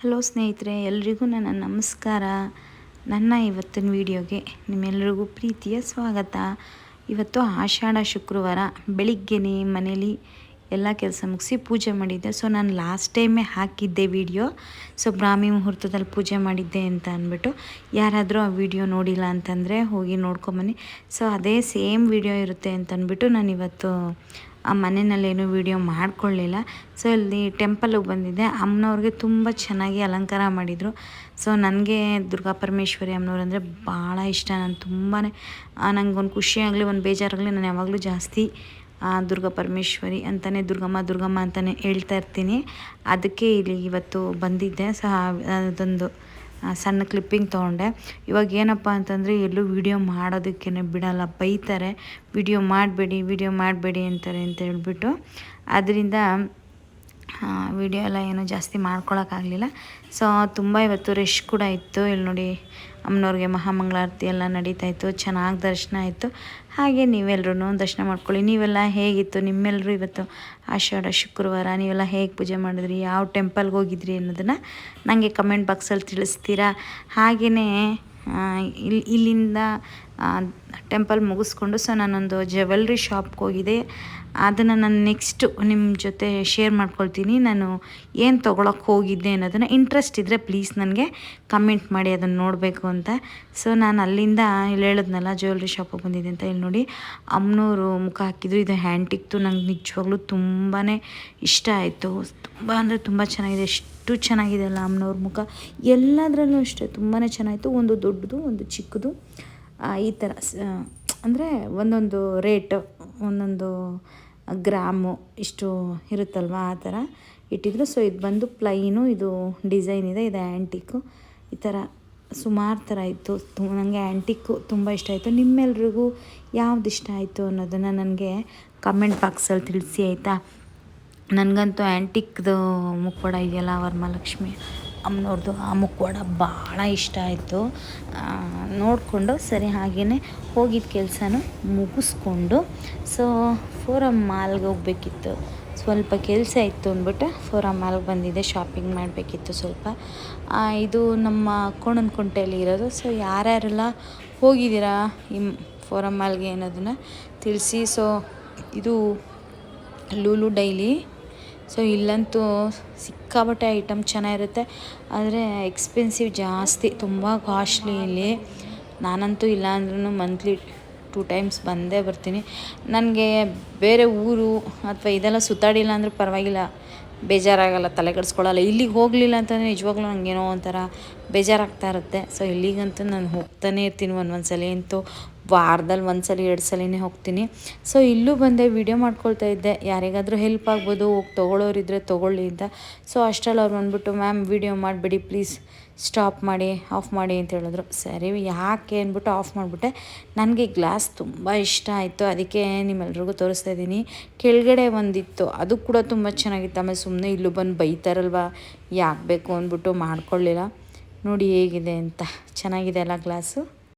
Hello ಸ್ನೇಹಿತರೆ, ಎಲ್ರಿಗೂ ನನ್ನ ನಮಸ್ಕಾರ. ನನ್ನ ಇವತ್ತಿನ ವಿಡಿಯೋಗೆ ನಿಮ್ಮೆಲ್ಲರಿಗೂ ಪ್ರೀತಿಯ ಸ್ವಾಗತ. ಇವತ್ತು ಆಷಾಢ ಶುಕ್ರವಾರ, ಬೆಳಿಗ್ಗೆನೇ ಮನೇಲಿ ಎಲ್ಲ ಕೆಲಸ ಮುಗಿಸಿ ಪೂಜೆ ಮಾಡಿದ್ದೆ. ಸೊ ನಾನು ಲಾಸ್ಟ್ ಟೈಮೇ ಹಾಕಿದ್ದೆ ವಿಡಿಯೋ. ಸೊ ಬ್ರಾಹ್ಮಿ ಮುಹೂರ್ತದಲ್ಲಿ ಪೂಜೆ ಮಾಡಿದ್ದೆ ಅಂತ ಅಂದ್ಬಿಟ್ಟು, ಯಾರಾದರೂ ಆ ವಿಡಿಯೋ ನೋಡಿಲ್ಲ ಅಂತಂದರೆ ಹೋಗಿ ನೋಡ್ಕೊಂಬನ್ನಿ. ಸೊ ಅದೇ ಸೇಮ್ ವಿಡಿಯೋ ಇರುತ್ತೆ ಅಂತ ಅಂದ್ಬಿಟ್ಟು ನಾನು ಇವತ್ತು ಆ ಮನೆಯಲ್ಲೇನು ವೀಡಿಯೋ ಮಾಡ್ಕೊಳ್ಳಿಲ್ಲ. ಸೊ ಇಲ್ಲಿ ಟೆಂಪಲ್ಗೆ ಬಂದಿದ್ದೆ. ಅಮ್ಮನವ್ರಿಗೆ ತುಂಬ ಚೆನ್ನಾಗಿ ಅಲಂಕಾರ ಮಾಡಿದರು. ಸೊ ನನಗೆ ದುರ್ಗಾ ಪರಮೇಶ್ವರಿ ಅಮ್ಮನವ್ರು ಅಂದರೆ ಭಾಳ ಇಷ್ಟ. ನಾನು ತುಂಬಾ ನಂಗೆ ಒಂದು ಖುಷಿಯಾಗಲಿ ಒಂದು ಬೇಜಾರಾಗಲಿ, ನಾನು ಯಾವಾಗಲೂ ಜಾಸ್ತಿ ದುರ್ಗಾ ಪರಮೇಶ್ವರಿ ಅಂತಲೇ ದುರ್ಗಮ್ಮ ದುರ್ಗಮ್ಮ ಅಂತಲೇ ಹೇಳ್ತಾ ಇರ್ತೀನಿ. ಅದಕ್ಕೆ ಇಲ್ಲಿ ಇವತ್ತು ಬಂದಿದ್ದೆ. ಸಹ ಅದೊಂದು ಸಣ್ಣ ಕ್ಲಿಪ್ಪಿಂಗ್ ತೊಗೊಂಡೆ. ಇವಾಗ ಏನಪ್ಪ ಅಂತಂದರೆ ಎಲ್ಲೂ ವೀಡಿಯೋ ಮಾಡೋದಕ್ಕೇ ಬಿಡಲ್ಲ, ಬೈತಾರೆ. ವಿಡಿಯೋ ಮಾಡಬೇಡಿ ವಿಡಿಯೋ ಮಾಡಬೇಡಿ ಅಂತಾರೆ ಅಂತ ಹೇಳ್ಬಿಟ್ಟು. ಅದರಿಂದ ವಿಡಿಯೋ ಎಲ್ಲ ಏನು ಜಾಸ್ತಿ ಮಾಡ್ಕೊಳಕ್ಕಾಗಲಿಲ್ಲ. ಸೊ ತುಂಬ ಇವತ್ತು ರಶ್ ಕೂಡ ಇತ್ತು. ಇಲ್ಲಿ ನೋಡಿ ಅಮ್ಮನವ್ರಿಗೆ ಮಹಾಮಂಗಳಾರತಿ ಎಲ್ಲ ನಡೀತಾ ಇತ್ತು. ಚೆನ್ನಾಗಿ ದರ್ಶನ ಆಯಿತು. ಹಾಗೆ ನೀವೆಲ್ಲರೂ ದರ್ಶನ ಮಾಡ್ಕೊಳ್ಳಿ. ನೀವೆಲ್ಲ ಹೇಗಿತ್ತು? ನಿಮ್ಮೆಲ್ಲರೂ ಇವತ್ತು ಆಷಾಢ, ಶುಕ್ರವಾರ ನೀವೆಲ್ಲ ಹೇಗೆ ಪೂಜೆ ಮಾಡಿದ್ರಿ? ಯಾವ ಟೆಂಪಲ್ಗೆ ಹೋಗಿದ್ರಿ ಅನ್ನೋದನ್ನು ನನಗೆ ಕಮೆಂಟ್ ಬಾಕ್ಸಲ್ಲಿ ತಿಳಿಸ್ತೀರಾ? ಹಾಗೆಯೇ ಇಲ್ಲಿ ಇಲ್ಲಿಂದ ಟೆಂಪಲ್ ಮುಗಿಸ್ಕೊಂಡು ಸೊ ನಾನೊಂದು ಜ್ಯುವೆಲ್ರಿ ಶಾಪ್ಗೆ ಹೋಗಿದೆ ಅದನ್ನು ನಾನು ನೆಕ್ಸ್ಟು ನಿಮ್ಮ ಜೊತೆ ಶೇರ್ ಮಾಡ್ಕೊಳ್ತೀನಿ. ನಾನು ಏನು ತೊಗೊಳಕ್ಕೆ ಹೋಗಿದ್ದೆ ಅನ್ನೋದನ್ನು ಇಂಟ್ರೆಸ್ಟ್ ಇದ್ದರೆ ಪ್ಲೀಸ್ ನನಗೆ ಕಮೆಂಟ್ ಮಾಡಿ, ಅದನ್ನು ನೋಡಬೇಕು ಅಂತ. ಸೊ ನಾನು ಅಲ್ಲಿಂದ ಇಲ್ಲಿ ಹೇಳಿದ್ನಲ್ಲ ಜ್ಯುವೆಲ್ರಿ ಶಾಪಿಗೆ ಬಂದಿದ್ದೆ ಅಂತ ಇಲ್ಲಿ ನೋಡಿ ಅಮ್ಮನವರು ಮುಖ ಹಾಕಿದ್ರು. ಇದು ಹ್ಯಾಂಟಿಕ್ತು ನಂಗೆ ನಿಜವಾಗ್ಲೂ ತುಂಬಾ ಇಷ್ಟ ಆಯಿತು. ತುಂಬ ಅಂದರೆ ತುಂಬ ಚೆನ್ನಾಗಿದೆ. ಎಷ್ಟು ಚೆನ್ನಾಗಿದೆ ಅಲ್ಲ ಅಮ್ಮನವ್ರ ಮುಖ. ಎಲ್ಲದರಲ್ಲೂ ಅಷ್ಟೇ ತುಂಬಾ ಚೆನ್ನಾಗಿತ್ತು ಒಂದು ದೊಡ್ಡದು, ಒಂದು ಚಿಕ್ಕದು. ಈ ಥರ ಅಂದರೆ ಒಂದೊಂದು ರೇಟ್, ಒಂದೊಂದು ಗ್ರಾಮು ಇಷ್ಟು ಇರುತ್ತಲ್ವ ಆ ಥರ ಇಟ್ಟಿದ್ರು. ಸೊ ಇದು ಬಂದು ಪ್ಲೈನು ಇದು ಡಿಸೈನ್ ಇದೆ, ಇದು ಆ್ಯಂಟಿಕ್ಕು ಈ ಥರ ಸುಮಾರು ಥರ ಇತ್ತು. ನನಗೆ ಆ್ಯಂಟಿಕ್ಕು ತುಂಬ ಇಷ್ಟ ಆಯಿತು. ನಿಮ್ಮೆಲ್ರಿಗೂ ಯಾವ್ದು ಇಷ್ಟ ಆಯಿತು ಅನ್ನೋದನ್ನು ನನಗೆ ಕಮೆಂಟ್ ಬಾಕ್ಸಲ್ಲಿ ತಿಳಿಸಿ, ಆಯಿತಾ? ನನಗಂತೂ ಆ್ಯಂಟಿಕ್ದು ಮುಖವಾಡ ಇದೆಯಲ್ಲ ವರಮಹಾಲಕ್ಷ್ಮಿ. ಅಮ್ಮನವ್ರದ್ದು ಆ ಮುಖವಾಡ ಭಾಳ ಇಷ್ಟ ಆಯಿತು. ನೋಡಿಕೊಂಡು ಸರಿ ಹಾಗೆಯೇ ಹೋಗಿದ್ದ ಕೆಲಸನೂ ಮುಗಿಸ್ಕೊಂಡು, ಸೊ ಫೋರಮ್ ಮಾಲ್ಗೆ ಹೋಗ್ಬೇಕಿತ್ತು. ಸ್ವಲ್ಪ ಕೆಲಸ ಇತ್ತು ಅಂದ್ಬಿಟ್ಟು ಫೋರಮ್ ಮಾಲ್ಗೆ ಬಂದಿದ್ದೆ ಶಾಪಿಂಗ್ ಮಾಡಬೇಕಿತ್ತು ಸ್ವಲ್ಪ. ಇದು ನಮ್ಮ ಕೋಣನಕುಂಟೆಯಲ್ಲಿ ಇರೋದು, ಸೊ ಯಾರ್ಯಾರೆಲ್ಲ ಹೋಗಿದ್ದೀರಾ ಈ ಫೋರಮ್ ಮಾಲ್ಗೆ ಅನ್ನೋದನ್ನು ತಿಳಿಸಿ. ಸೊ ಇದು ಲೂಲು ಡೈಲಿ ಸೊ ಇಲ್ಲಂತೂ ಸಿಕ್ಕಾಪಟ್ಟೆ ಐಟಮ್ ಚೆನ್ನಾಗಿರುತ್ತೆ. ಆದರೆ ಎಕ್ಸ್ಪೆನ್ಸಿವ್ ಜಾಸ್ತಿ, ತುಂಬ ಕಾಸ್ಟ್ಲಿ ಇಲ್ಲಿ. ನಾನಂತೂ ಇಲ್ಲ ಅಂದ್ರೂ ಮಂತ್ಲಿ ಟೂ ಟೈಮ್ಸ್ ಬಂದೇ ಬರ್ತೀನಿ. ನನಗೆ ಬೇರೆ ಊರು ಅಥವಾ ಇದೆಲ್ಲ ಸುತ್ತಾಡಿಲ್ಲ ಅಂದರೂ ಪರವಾಗಿಲ್ಲ. ಬೇಜಾರಾಗಲ್ಲ, ತಲೆ ಕೆಡಿಸ್ಕೊಳ್ಳಲ್ಲ ಇಲ್ಲಿಗೆ ಹೋಗಲಿಲ್ಲ ಅಂತಂದರೆ ನಿಜವಾಗ್ಲೂ ನನಗೇನೋ ಒಂಥರ ಬೇಜಾರಾಗ್ತಾ ಇರುತ್ತೆ. ಸೊ ಇಲ್ಲಿಗಂತೂ ನಾನು ಹೋಗ್ತಾನೆ ಇರ್ತೀನಿ ಒಂದು ಸಲ ಅಂತೂ ವಾರದಲ್ಲಿ ಒಂದು ಸಲ, ಎರಡು ಸಲನೇ ಹೋಗ್ತೀನಿ. ಸೊ ಇಲ್ಲೂ ಬಂದೆ ವಿಡಿಯೋ ಮಾಡ್ಕೊಳ್ತಾ ಇದ್ದೆ. ಯಾರಿಗಾದರೂ ಹೆಲ್ಪ್ ಆಗ್ಬೋದು, ಹೋಗಿ ತೊಗೊಳೋರಿದ್ರೆ ತೊಗೊಳ್ಳಿ ಅಂತ. ಸೊ ಅಷ್ಟರಲ್ಲಿ ಅವ್ರು ಬಂದ್ಬಿಟ್ಟು ಮ್ಯಾಮ್ ವಿಡಿಯೋ ಮಾಡಿಬಿಡಿ ಪ್ಲೀಸ್ ಸ್ಟಾಪ್ ಮಾಡಿ ಆಫ್ ಮಾಡಿ, ಅಂತ ಹೇಳಿದ್ರು. ಸರಿ, ಯಾಕೆ ಅಂದ್ಬಿಟ್ಟು ಆಫ್ ಮಾಡಿಬಿಟ್ಟೆ. ನನಗೆ ಗ್ಲಾಸ್ ತುಂಬ ಇಷ್ಟ ಆಯಿತು. ಅದಕ್ಕೆ ನಿಮ್ಮೆಲ್ರಿಗೂ ತೋರಿಸ್ತಾ ಇದ್ದೀನಿ. ಕೆಳಗಡೆ ಒಂದಿತ್ತು. ಅದು ಕೂಡ ತುಂಬ ಚೆನ್ನಾಗಿತ್ತು. ಆಮೇಲೆ ಸುಮ್ಮನೆ ಇಲ್ಲೂ ಬಂದು ಬೈತಾರಲ್ವ? ಯಾಕೆ ಬೇಕು ಅಂದ್ಬಿಟ್ಟು ಮಾಡ್ಕೊಳ್ಳಿಲ್ಲ ನೋಡಿ ಹೇಗಿದೆ ಅಂತ. ಚೆನ್ನಾಗಿದೆ ಅಲ್ಲ ಗ್ಲಾಸು